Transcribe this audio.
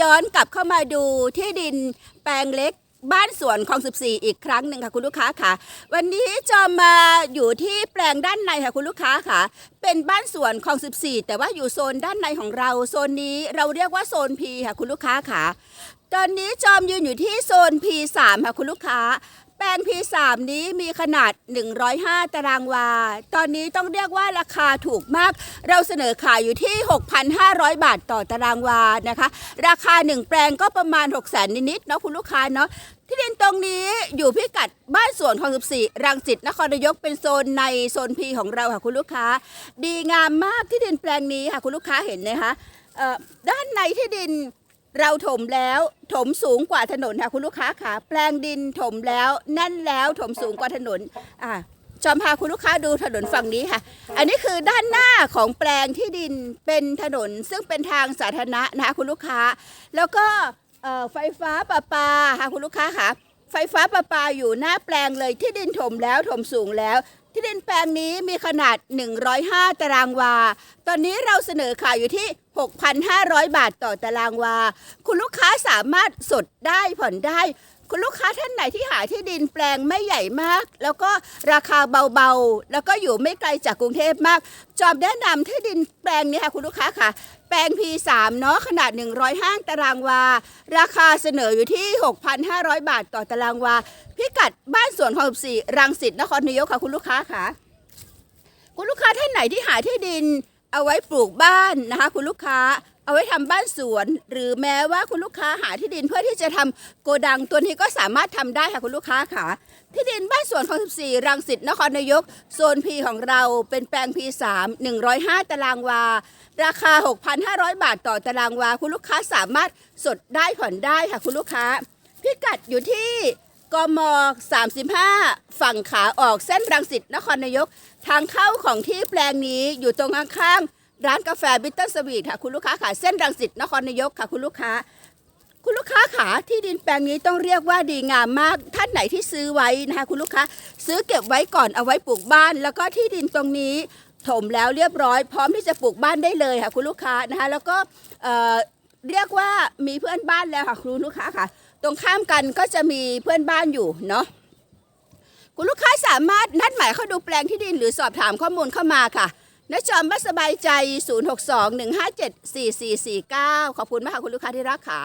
ย้อนกลับเข้ามาดูที่ดินแปลงเล็กบ้านสวนคลอง 14 อีกครั้งหนึ่งค่ะคุณลูกค้าค่ะ วันนี้จอมมาอยู่ที่แปลงด้านในค่ะคุณลูกค้าค่ะ เป็นบ้านสวนคลอง 14 แต่ว่าอยู่โซนด้านในของเรา โซนนี้เราเรียกว่าโซน P ค่ะคุณลูกค้าค่ะ ตอนนี้จอมยืนอยู่ที่โซน P3 ค่ะคุณลูกค้า แปลง P3 นี้มีขนาด 105 ตารางวา ตอนนี้ต้องเรียกว่าราคาถูกมาก เราเสนอขายอยู่ที่ 6,500 บาทต่อตารางวานะคะ ราคา 1 แปลงก็ประมาณ 6 0 0 0 0นิดๆเนาะคุณลูกค้าเนาะที่ดินตรงนี้อยู่พิกัดบ้านสวนของ14 รังสิตนครนายกเป็นโซนในโซน P ของเราค่ะคุณลูกค้า ดีงามมากที่ดินแปลงนี้ค่ะคุณลูกค้าเห็นนะคะเอ่อด้านในที่ดิน เราถมแล้วถมสูงกว่าถนนค่ะคุณลูกค้าค่ะ แปลงดินถมแล้วแน่นแล้วถมสูงกว่าถนนอ่าจอมพาคุณลูกค้าดูถนนฝั่งนี้ค่ะ อันนี้คือด้านหน้าของแปลงที่ดินเป็นถนน ซึ่งเป็นทางสาธารณะนะคะคุณลูกค้า แล้วก็ไฟฟ้าประปาค่ะคุณลูกค้าค่ะ ไฟฟ้าประปาอยู่หน้าแปลงเลยที่ดินถมแล้วถมสูงแล้ว ที่ดินแปลงนี้มีขนาด 105 ตารางวา ตอนนี้เราเสนอขายอยู่ที่ 6,500 บาทต่อตารางวา คุณลูกค้าสามารถสดได้ผ่อนได้ คุณลูกค้าท่านไหนที่หาที่ดินแปลงไม่ใหญ่มาก แล้วก็ราคาเบาๆ แล้วก็อยู่ไม่ไกลจากกรุงเทพมาก จอมแนะนำที่ดินแปลงนี้ค่ะคุณลูกค้าค่ะ แปลง P3 เนาะขนาด 105 ตารางวา ราคาเสนออยู่ที่ 6,500 บาทต่อตารางวา พิกัดบ้านสวนของ14รังสิตนครนายกค่ะคุณลูกค้าค่ะ คุณลูกค้าท่านไหนที่หาที่ดิน เอาไว้ปลูกบ้านนะคะคุณลูกค้าเอาไว้ทำบ้านสวน หรือแม้ว่าคุณลูกค้าหาที่ดินเพื่อที่จะทำโกดังตัวนี้ก็สามารถทำได้ค่ะคุณลูกค้าค่ะ ที่ดินบ้านสวนของ 14 รังสิตนครนายก โซน P ของเราเป็นแปลง P3 105 ตารางวา ราคา 6,500 บาทต่อตารางวา คุณลูกค้าสามารถสดได้ผ่อนได้ค่ะคุณลูกค้า พิกัดอยู่ที่กม35 ฝั่งขาออกเส้นรังสิตนครนายก ทางเข้าของที่แปลงนี้อยู่ตรงข้างๆร้านกาแฟบิทเทิลสวีทค่ะคุณลูกค้าค่ะเส้นรังสิตนครนายกค่ะคุณลูกค้า คุณลูกค้าขาที่ดินแปลงนี้ต้องเรียกว่าดีงามมาก ท่านไหนที่ซื้อไว้นะคะคุณลูกค้า ซื้อเก็บไว้ก่อนเอาไว้ปลูกบ้าน แล้วก็ที่ดินตรงนี้ถมแล้วเรียบร้อย พร้อมที่จะปลูกบ้านได้เลยค่ะคุณลูกค้านะคะแล้วก็เอ่อเรียกว่ามีเพื่อนบ้านแล้วค่ะคุณลูกค้าค่ะ ตรงข้ามกันก็จะมีเพื่อนบ้านอยู่เนาะ คุณลูกค้าสามารถนัดหมายเข้าดูแปลงที่ดินหรือสอบถามข้อมูลเข้ามาค่ะณจอมบัสบายใจ 062 157 4449 ขอบคุณมากค่ะคุณลูกค้าที่รักค่ะ